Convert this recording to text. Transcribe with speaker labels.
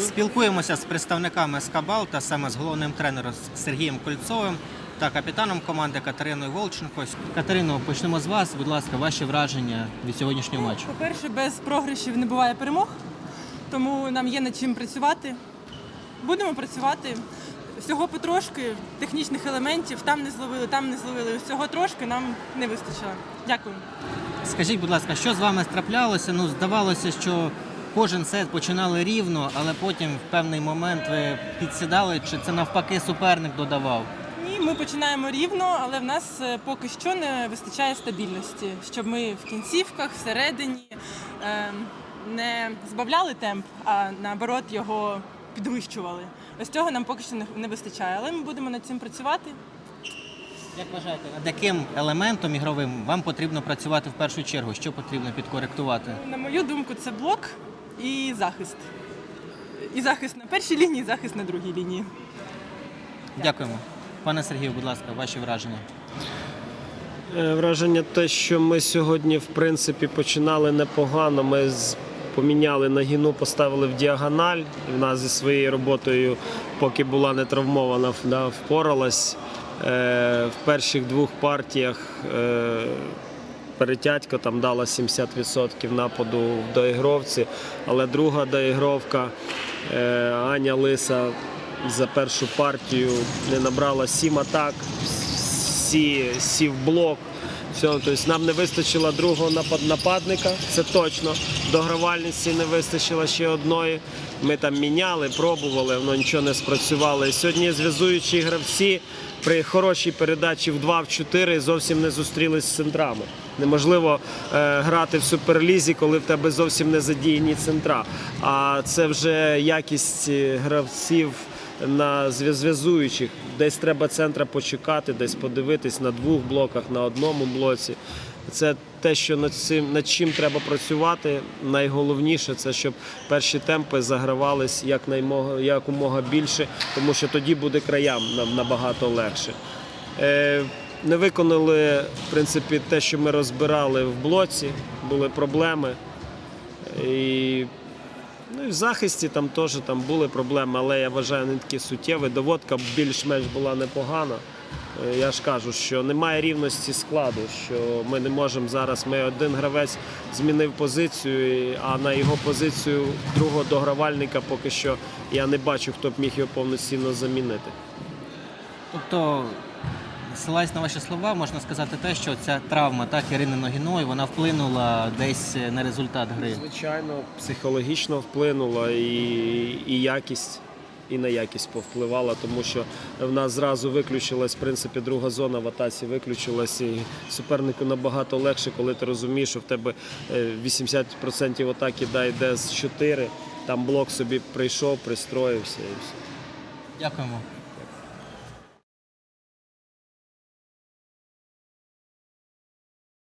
Speaker 1: Спілкуємося з представниками Скабал та саме з головним тренером Сергієм Кольцовим та капітаном команди Катериною Волченко. Катерино, почнемо з вас. Будь ласка, ваші враження від сьогоднішнього матчу.
Speaker 2: По-перше, без програшів не буває перемог, тому нам є над чим працювати. Будемо працювати. Всього потрошки технічних елементів там не зловили, там не зловили. Всього трошки нам не вистачило. Дякую.
Speaker 1: Скажіть, будь ласка, що з вами траплялося? Ну, здавалося, що кожен сет починали рівно, але потім в певний момент ви підсідали, чи це навпаки суперник додавав?
Speaker 2: Ні, ми починаємо рівно, але в нас е, поки що не вистачає стабільності, щоб ми в кінцівках, всередині е, не збавляли темп, а наоборот його підвищували. Ось цього нам поки що не- не вистачає, але ми будемо над цим працювати.
Speaker 1: Як вважаєте, над яким елементом ігровим вам потрібно працювати в першу чергу? Що потрібно підкоректувати?
Speaker 2: На мою думку, це блок і захист. І захист на першій лінії, і захист на другій лінії.
Speaker 1: Дякуємо. Пане Сергію, будь ласка, ваші враження.
Speaker 3: Е, Враження те, що ми сьогодні, в принципі, починали непогано. Ми поміняли нагіну, поставили в діагональ. І в нас зі своєю роботою, поки була не травмована, впоралась. Е, В перших двох партіях е, перетятько там дала 70% нападу в доігровці, але друга доігровка е, Аня Лиса за першу партію не набрала сім атак, всі сів блок. Все, тобто нам не вистачило другого напад- нападника, це точно. Догравальниці не вистачило ще одної. Ми там міняли, пробували, воно нічого не спрацювало. І сьогодні зв'язуючі гравці при хорошій передачі в 2 в 4 зовсім не зустрілись з центрами. Неможливо е, грати в суперлізі, коли в тебе зовсім не задіяні центра. А це вже якість е, гравців на зв'яз- зв'язуючих. Десь треба центра почекати, десь подивитись на двох блоках, на одному блоці. Це те, що над цим над чим треба працювати. Найголовніше це щоб перші темпи загравались якнаймога якомога більше, тому що тоді буде краям нам набагато легше. Е, не виконали в принципі те, що ми розбирали в блоці, були проблеми. І Ну і в захисті там теж там були проблеми, але я вважаю, не такі суттєві. Доводка більш-менш була непогана. Е, Я ж кажу, що немає рівності складу, що ми не можемо зараз. Ми один гравець змінив позицію, а на його позицію другого догравальника поки що я не бачу, хто б міг його повноцінно замінити.
Speaker 1: Тобто, ссилаюсь на ваші слова, можна сказати те, що ця травма так Ірини Ногіної, вона вплинула десь на результат гри.
Speaker 3: Звичайно, психологічно вплинула і, і якість. І на якість повпливала, тому що в нас зразу виключилась в принципі друга зона в атаці виключилась. І супернику набагато легше, коли ти розумієш, що в тебе е, 80% атаки да, йде з 4, там блок собі прийшов, пристроївся і все.
Speaker 1: Дякуємо.